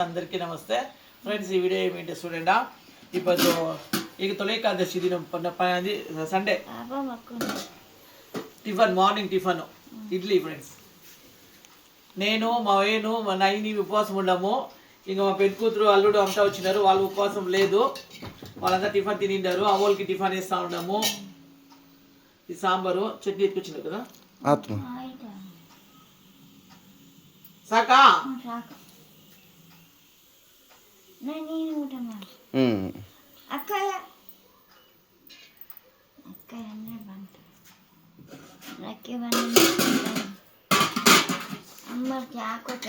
అందరికీ ನಮಸ್ತೆ ಫ್ರೆಂಡ್ಸ್ ಈ ವಿಡಿಯೋ ಏಮಿಂಟೆ ಸ್ಟೂಡೆಂಟಾ ಇವತ್ತು ಈಗ ತೊಳೆಕಾದಶಿ ದಿನ ಪನ್ನ- ಪ- అది సండే పాప మక్కుంది tiffin morning tiffin idli friends నేను మా వేణు మా నైని ఉపవాసం ఉండము ఇంకా మా పెద్ద కూతురు అల్లుడు అంతా వచ్చినారు వాళ్ళు ఉపవాసం లేదు వాళ్ళంతా టిఫన్ తినిండారు అవ్వలకి టిఫన్ వేస్తూ ఉన్నాము ఈ సాంబారు చట్నీ ఎత్తుకొచ్చినారు కదా ఆత్మ ఆయిట సాకా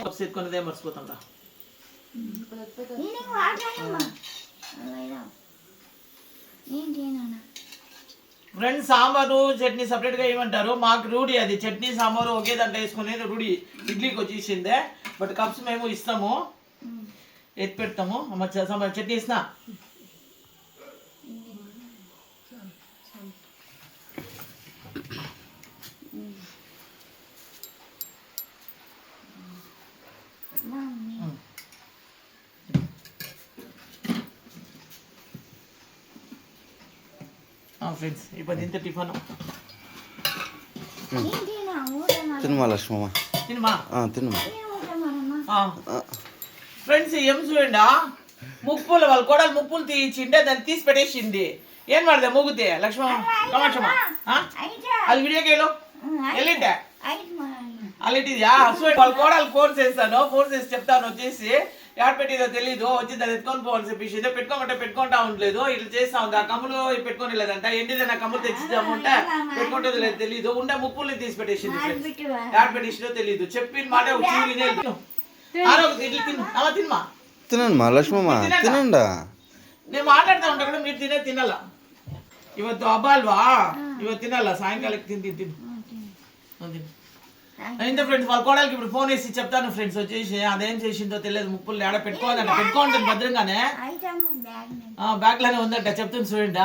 ఎత్తుకున్నదే ఫ్రెండ్స్ సాంబారు చట్నీ separate గా ఏమంటారు మాకు రూಢి అది. చట్నీ సాంబారు ఒకే దాంట్లో వేసుకునేది రూಢి ఇడ్లీకి వచ్చేసిందే. బట్ కప్స్ మేము ఇస్తాము. ఎత్తి పెడతాము? అమ్మ చట్నీ మమ్మీ ఫ్రెండ్స్ ఇప్పుడు ఇంత టిఫన్. తినమా లక్ష్మమ్మ? తినమా? ఆ, తినమా. ఫ్రెండ్స్ ఏం చూడండి ముప్పులు వాళ్ళ కోడలు ముప్పులు తీయించిండే దాన్ని తీసి పెట్టేసింది ఏం ಮಾಡ್ದೆ ಮುಗುತ್ತೆ ಲಕ್ಷ್ಮ ಕಮಾಕ್ಷಮ್ಮ అయితే ಅಲ್ಲಿ ವಿಡಿಯೋಗೆ ಎಲ್ಲಿಟ್ಟೆ అయితే మా అల్లిటిద్యా సో వాళ్ళ కోడలు ఫోన్ చేస్తాను ఫోన్ చేసి చెప్తాను వచ్చేసి ఎక్కడ పెట్టిందో తెలీదు వచ్చి దాన్ని ఎత్తుకొని పోవాలని చెప్పేసి పెట్టుకోమంటే పెట్టుకుంటా ఉండలేదు ఇట్లా చేస్తా ఉంది ఆ కమ్ములు పెట్టుకొని లేదంట ఎండిదైనా కమ్ములు తెచ్చిద్దామంటే పెట్టుకుంటుంది లేదు తెలీదు ఉండే ముప్పుల్ని తీసి పెట్టేసింది friends. బిట్టువా ఎక్కడ పెట్టేసిందో తెలీదు చెప్పిన మాట వచ్చి వినే తిను ఆరోగ్య ఇడ్లీ తిను అమ్మ తినమా తినండి మా లక్ష్మమ్మ తినండా నేను మాట్లాడుతూ ఉంటా కూడా మీరు తినే తినాల ಇವತ್ತು ಹಬ್ಬ ಅಲ್ವಾ ಇವತ್ತು ತಿನ್ನಲ್ಲ ಸಾಯಂಕಾಲಕ್ಕೆ ತಿಂದು ತಿನ್ನು ಹ್ಮ್, ತಿನ್ನು ఇంత ఫ్రెండ్స్ వాళ్ళ కోడలికి ఇప్పుడు ఫోన్ వేసి చెప్తాను ఫ్రెండ్స్ వచ్చేసి అదేం చేసిందో తెలియదు ముప్పులు ఏడ పెట్టుకోదంట పెట్టుకోండి భద్రంగానే అయితే బ్యాగ్ ఆ, బ్యాగ్ లోనే ఉందంట చెప్తుంది చూడండి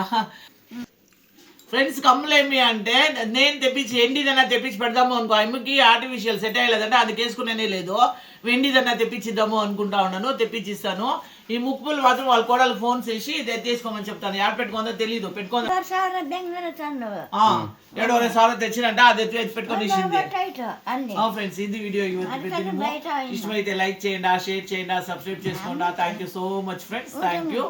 ఫ్రెండ్స్ కమ్ములేమి అంటే నేను తెప్పించి ఎండిదన్నా తెప్పించి పెడదాము అనుకో. అమ్మకి ఆర్టిఫిషియల్ సెట్ అయ్యలేదంటే అది వేసుకునే లేదు. వెండిదన్నా తెప్పించిద్దాము అనుకుంటా ఉన్నాను తెప్పించిస్తాను. ఈ ముక్కులు మాత్రం వాళ్ళ కోడలు ఫోన్ చేసి తీసుకోమని చెప్తాను. ఎక్కడ పెట్టుకుందో తెలియదు పెట్టుకుందో. సార్ ఏడో సార్లు తెచ్చినంట అది పెట్టుకొని ఇచ్చింది ఫ్రెండ్స్ ఇది వీడియో ఇష్టమైతే లైక్ చేయండి షేర్ చేయండి సబ్స్క్రైబ్ చేసుకోండి. Thank you so much friends thank you